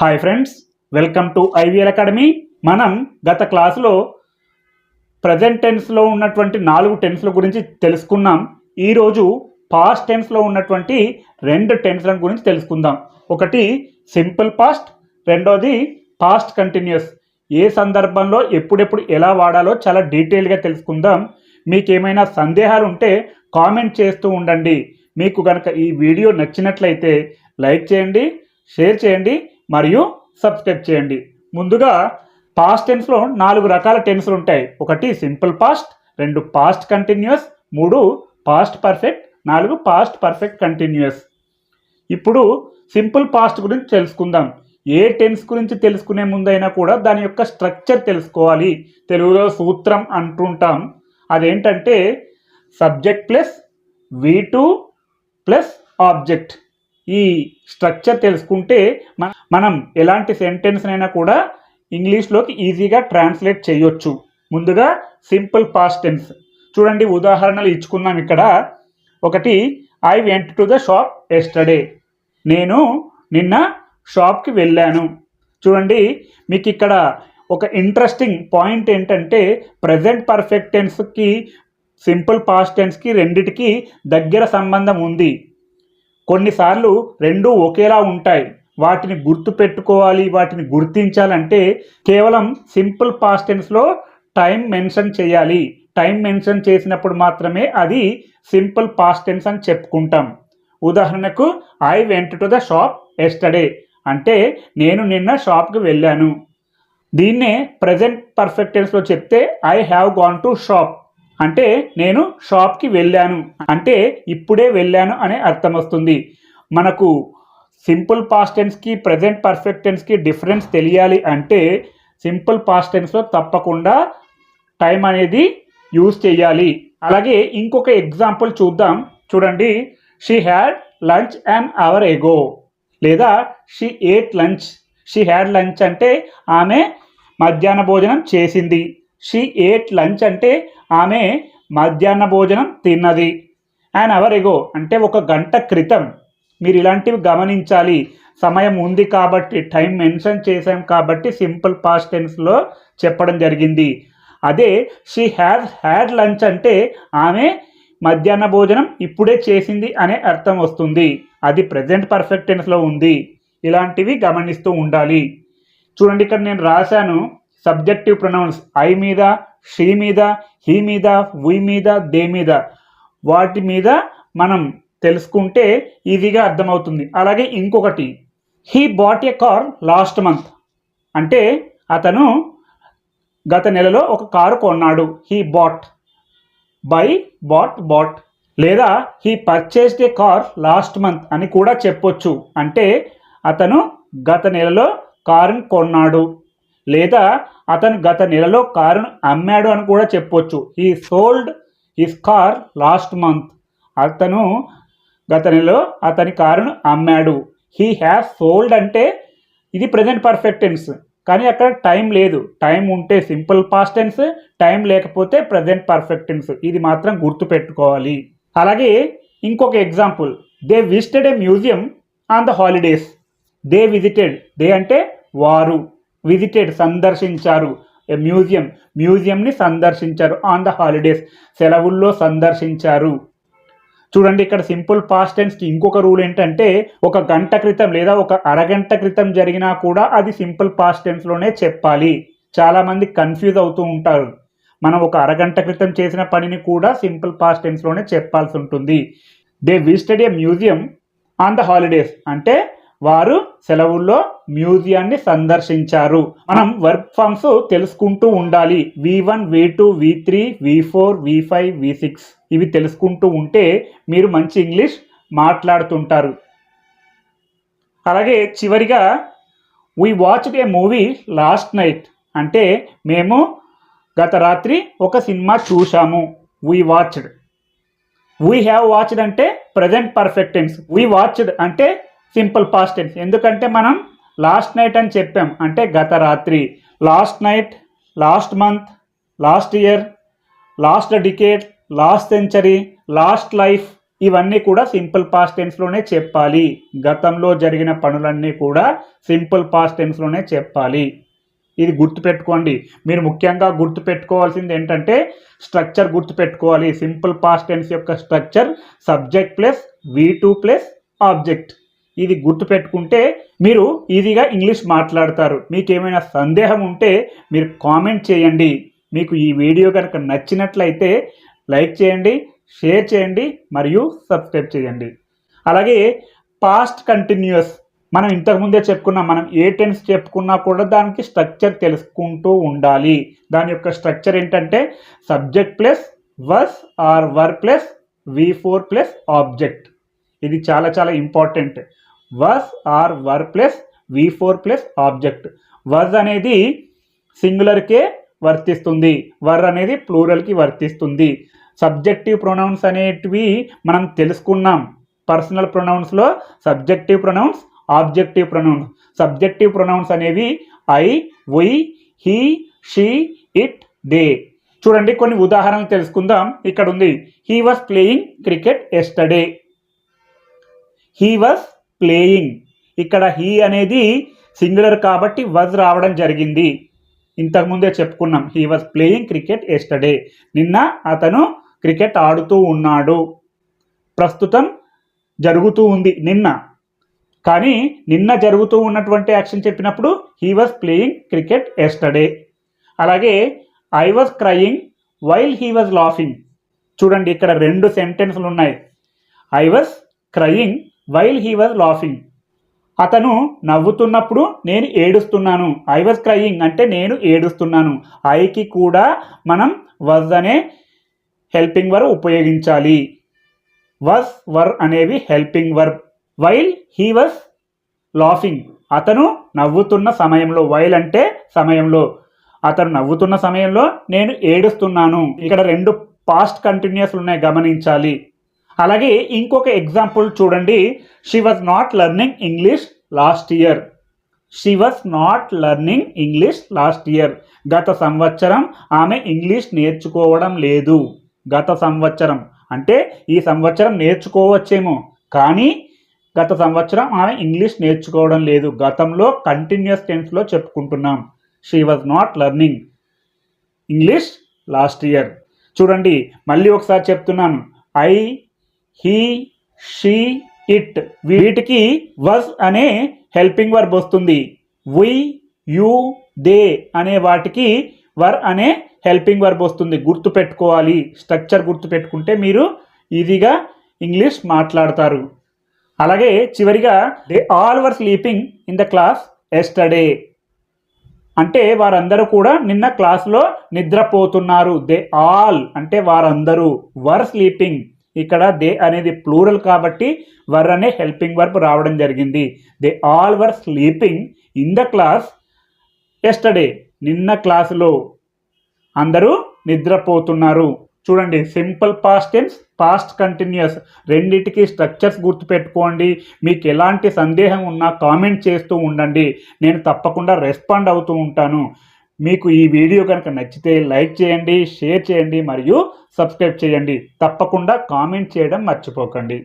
Hi friends welcome to IVL academy మనం గత క్లాసులో ప్రజెంట్ టెన్స్లో ఉన్నటువంటి నాలుగు టెన్స్ల గురించి తెలుసుకున్నాం. ఈరోజు పాస్ట్ టెన్స్లో ఉన్నటువంటి రెండు టెన్స్ల గురించి తెలుసుకుందాం. ఒకటి సింపుల్ పాస్ట్ రెండోది పాస్ట్ కంటిన్యూస్ ఏ సందర్భంలో ఎప్పుడెప్పుడు ఎలా వాడాలో చాలా డీటెయిల్గా తెలుసుకుందాం. మీకు ఏమైనా సందేహాలు ఉంటే కామెంట్ చేస్తూ ఉండండి. మీకు కనుక ఈ వీడియో నచ్చినట్లయితే లైక్ చేయండి షేర్ చేయండి. మరియు సబ్స్క్రైబ్ చేయండి. ముందుగా పాస్ట్ టెన్స్లో నాలుగు రకాల టెన్స్లు ఉంటాయి. ఒకటి సింపుల్ పాస్ట్ రెండు పాస్ట్ కంటిన్యూస్ మూడు పాస్ట్ పర్ఫెక్ట్ నాలుగు పాస్ట్ పర్ఫెక్ట్ కంటిన్యూస్ ఇప్పుడు సింపుల్ పాస్ట్ గురించి తెలుసుకుందాం. ఏ టెన్స్ గురించి తెలుసుకునే ముందైనా కూడా దాని యొక్క స్ట్రక్చర్ తెలుసుకోవాలి. తెలుగులో సూత్రం అంటుంటాం. అదేంటంటే subject plus V two plus object ఈ స్ట్రక్చర్ తెలుసుకుంటే మనం ఎలాంటి సెంటెన్స్ అయినా కూడా ఇంగ్లీష్లోకి ఈజీగా ట్రాన్స్లేట్ చేయొచ్చు. ముందుగా సింపుల్ పాస్ట్ టెన్స్. చూడండి ఉదాహరణలు ఇచ్చుకున్నాం ఇక్కడ. ఒకటి I went to the shop yesterday. నేను నిన్న షాప్కి వెళ్ళాను. చూడండి మీకు ఇక్కడ ఒక ఇంట్రెస్టింగ్ పాయింట్ ఏంటంటే ప్రజెంట్ పర్ఫెక్ట్ టెన్స్కి సింపుల్ పాస్ట్ టెన్స్కి రెండిటికి దగ్గర సంబంధం ఉంది. కొన్నిసార్లు రెండూ ఒకేలా ఉంటాయి. వాటిని గుర్తు పెట్టుకోవాలి వాటిని గుర్తించాలంటే కేవలం సింపుల్ పాస్ట్ టెన్స్లో టైం మెన్షన్ చేయాలి. టైం మెన్షన్ చేసినప్పుడు మాత్రమే అది సింపుల్ పాస్ట్ టెన్స్ అని చెప్పుకుంటాం. ఉదాహరణకు I went to the shop yesterday అంటే నేను నిన్న షాప్కి వెళ్ళాను. దీన్నే ప్రజెంట్ పర్ఫెక్ట్ టెన్స్లో చెప్తే I have gone to shop అంటే నేను షాప్కి వెళ్ళాను. అంటే ఇప్పుడే వెళ్ళాను అనే అర్థం వస్తుంది. మనకు సింపుల్ పాస్ట్ టెన్స్కి ప్రజెంట్ పర్ఫెక్ట్ టెన్స్కి డిఫరెన్స్ తెలియాలి అంటే సింపుల్ పాస్ట్ టెన్స్లో తప్పకుండా టైం అనేది యూజ్ చేయాలి. అలాగే ఇంకొక ఎగ్జాంపుల్ చూద్దాం. చూడండి. She had lunch an hour ago. లేదా she ate lunch. She had lunch అంటే ఆమె మధ్యాహ్న భోజనం చేసింది. షీ ఏట్ లంచ్ అంటే ఆమె మధ్యాహ్న భోజనం తిన్నది. అండ్ అవర్ ఎగో అంటే ఒక గంట క్రితం. మీరు ఇలాంటివి గమనించాలి. సమయం ఉంది కాబట్టి టైం మెన్షన్ చేశాం కాబట్టి సింపుల్ పాస్ట్ టెన్స్లో చెప్పడం జరిగింది. అదే షీ హ్యాస్ హ్యాడ్ లంచ్ అంటే ఆమె మధ్యాహ్న భోజనం ఇప్పుడే చేసింది అనే అర్థం వస్తుంది. అది ప్రజెంట్ పర్ఫెక్ట్ టెన్స్లో ఉంది. ఇలాంటివి గమనిస్తూ ఉండాలి. చూడండి ఇక్కడ నేను రాశాను. సబ్జెక్టివ్ ప్రొనౌన్స్ ఐ మీద షీ మీద హీ మీద వి మీద దే మీద. వాటి మీద మనం తెలుసుకుంటే ఈజీగా అర్థమవుతుంది. అలాగే ఇంకొకటి he bought a car last month. అంటే అతను గత నెలలో ఒక కారు కొన్నాడు. He bought by bought bought. లేదా he purchased a car last month అని కూడా చెప్పొచ్చు. అంటే అతను గత నెలలో కారుని కొన్నాడు. లేదా అతను గత నెలలో కారును అమ్మాడు అని కూడా చెప్పొచ్చు. He sold his car last month అతను గత నెలలో అతని కారును అమ్మాడు. హీ హ్యాస్ సోల్డ్ అంటే ఇది ప్రజెంట్ పర్ఫెక్ట్ టెన్స్ కానీ అక్కడ టైం లేదు. టైం ఉంటే సింపుల్ పాస్ట్ టెన్స్ టైం లేకపోతే ప్రజెంట్ పర్ఫెక్ట్ టెన్స్ ఇది మాత్రం గుర్తుపెట్టుకోవాలి అలాగే ఇంకొక example they visited a museum on the holidays they visited they అంటే వారు. విజిటెడ్ సందర్శించారు. A museum? మ్యూజియంని సందర్శించారు. On the holidays. సెలవుల్లో సందర్శించారు. చూడండి ఇక్కడ సింపుల్ పాస్ట్ టెన్స్కి ఇంకొక రూల్ ఏంటంటే ఒక గంట క్రితం లేదా ఒక అరగంట క్రితం జరిగినా కూడా అది సింపుల్ పాస్ట్ టెన్స్లోనే చెప్పాలి. చాలామంది కన్ఫ్యూజ్ అవుతూ ఉంటారు. మనం ఒక అరగంట క్రితం చేసిన పనిని కూడా సింపుల్ పాస్ట్ టెన్స్లోనే చెప్పాల్సి ఉంటుంది. They visited a museum on the holidays. అంటే వారు సెలవుల్లో మ్యూజియాన్ని సందర్శించారు. మనం వర్క్ ఫామ్స్ తెలుసుకుంటూ ఉండాలి. V one V two V three V four V five V six ఇవి తెలుసుకుంటూ ఉంటే మీరు మంచి ఇంగ్లీష్ మాట్లాడుతుంటారు. అలాగే చివరిగా we watched a movie last night అంటే మేము గత రాత్రి ఒక సినిమా చూశాము. We watched we have watched అంటే present perfect tense we watched అంటే సింపుల్ పాస్ట్ టెన్స్. ఎందుకంటే మనం లాస్ట్ నైట్ అని చెప్పాం. అంటే గత రాత్రి. Last night last month last year last decade last century last life ఇవన్నీ కూడా సింపుల్ పాస్ట్ టెన్స్లోనే చెప్పాలి. గతంలో జరిగిన పనులన్నీ కూడా సింపుల్ పాస్ట్ టెన్స్లోనే చెప్పాలి. ఇది గుర్తుపెట్టుకోండి. మీరు ముఖ్యంగా గుర్తుపెట్టుకోవాల్సింది ఏంటంటే స్ట్రక్చర్ గుర్తుపెట్టుకోవాలి. సింపుల్ పాస్ట్ టెన్స్ యొక్క structure subject plus V two plus object. ఇది గుర్తుపెట్టుకుంటే మీరు ఈజీగా ఇంగ్లీష్ మాట్లాడతారు. మీకు ఏమైనా సందేహం ఉంటే మీరు కామెంట్ చేయండి. మీకు ఈ వీడియో కనుక నచ్చినట్లయితే లైక్ చేయండి షేర్ చేయండి మరియు సబ్స్క్రైబ్ చేయండి. అలాగే పాస్ట్ కంటిన్యూస్. మనం ఇంతకుముందే చెప్పుకున్నాం మనం ఏ టెన్స్ చెప్పుకున్నా కూడా దానికి స్ట్రక్చర్ తెలుసుకుంటూ ఉండాలి. దాని యొక్క స్ట్రక్చర్ ఏంటంటే subject plus was or were plus V four plus object. ఇది చాలా చాలా important. Was or were plus V four plus object was అనేది సింగులర్కే వర్తిస్తుంది. వర్ అనేది ప్లూరల్కి వర్తిస్తుంది. సబ్జెక్టివ్ ప్రొనౌన్స్ అనేటివి మనం తెలుసుకున్నాం. Personal ప్రొనౌన్స్లో subjective pronouns objective pronouns subjective pronouns అనేవి I we he she it they చూడండి కొన్ని ఉదాహరణలు తెలుసుకుందాం. ఇక్కడ ఉంది he was playing cricket yesterday he was playing ఇక్కడ హీ అనేది సింగులర్ కాబట్టి వజ్ రావడం జరిగింది. ఇంతకుముందే చెప్పుకున్నాం. He was playing cricket yesterday నిన్న అతను క్రికెట్ ఆడుతూ ఉన్నాడు. ప్రస్తుతం జరుగుతూ ఉంది. నిన్న. కానీ నిన్న జరుగుతూ ఉన్నటువంటి యాక్షన్ చెప్పినప్పుడు he was playing cricket yesterday అలాగే I was crying while he was laughing చూడండి ఇక్కడ రెండు సెంటెన్స్లు ఉన్నాయి. I was crying while he was laughing అతను నవ్వుతున్నప్పుడు నేను ఏడుస్తున్నాను. ఐ వాజ్ క్రయింగ్ అంటే నేను ఏడుస్తున్నాను. ఐకి కూడా మనం వజ్ అనే హెల్పింగ్ వర్ ఉపయోగించాలి. వస్ వర్ అనేవి helping verb while he was laughing అతను నవ్వుతున్న సమయంలో వైల్ అంటే సమయంలో. అతను నవ్వుతున్న సమయంలో నేను ఏడుస్తున్నాను. ఇక్కడ రెండు పాస్ట్ కంటిన్యూస్ ఉన్నాయి గమనించాలి. అలాగే ఇంకొక ఎగ్జాంపుల్ చూడండి. She was not learning English last year she was not learning English last year గత సంవత్సరం ఆమె ఇంగ్లీష్ నేర్చుకోవడం లేదు. గత సంవత్సరం. అంటే ఈ సంవత్సరం నేర్చుకోవచ్చేమో. కానీ గత సంవత్సరం ఆమె ఇంగ్లీష్ నేర్చుకోవడం లేదు. గతంలో కంటిన్యూస్ టెన్స్లో చెప్పుకుంటున్నాం. She was not learning English last year చూడండి. మళ్ళీ ఒకసారి చెప్తున్నాను. I he she it. వీటికి వజ్ అనే హెల్పింగ్ వర్బ్ వస్తుంది. వి యు దే అనే వాటికి వర్ అనే హెల్పింగ్ వర్బ్ వస్తుంది. గుర్తు పెట్టుకోవాలి స్ట్రక్చర్ గుర్తు పెట్టుకుంటే మీరు ఈజీగా ఇంగ్లీష్ మాట్లాడతారు. అలాగే చివరిగా they all were sleeping in the class yesterday. అంటే వారందరూ కూడా నిన్న క్లాస్లో నిద్రపోతున్నారు. దే ఆల్ అంటే వారందరూ. Were sleeping. ఇక్కడ దే అనేది ప్లూరల్ కాబట్టి వర్ అనే హెల్పింగ్ వర్బ్ రావడం జరిగింది. They all were sleeping in the class yesterday. నిన్న క్లాసులో అందరూ నిద్రపోతున్నారు. చూడండి simple past tense past continuous. రెండిటికి స్ట్రక్చర్స్ గుర్తుపెట్టుకోండి. మీకు ఎలాంటి సందేహం ఉన్నా కామెంట్ చేస్తూ ఉండండి. నేను తప్పకుండా రెస్పాండ్ అవుతూ ఉంటాను. మీకు ఈ వీడియో కనుక నచ్చితే లైక్ చేయండి షేర్ చేయండి మరియు సబ్స్క్రైబ్ చేయండి. తప్పకుండా కామెంట్ చేయడం మర్చిపోకండి.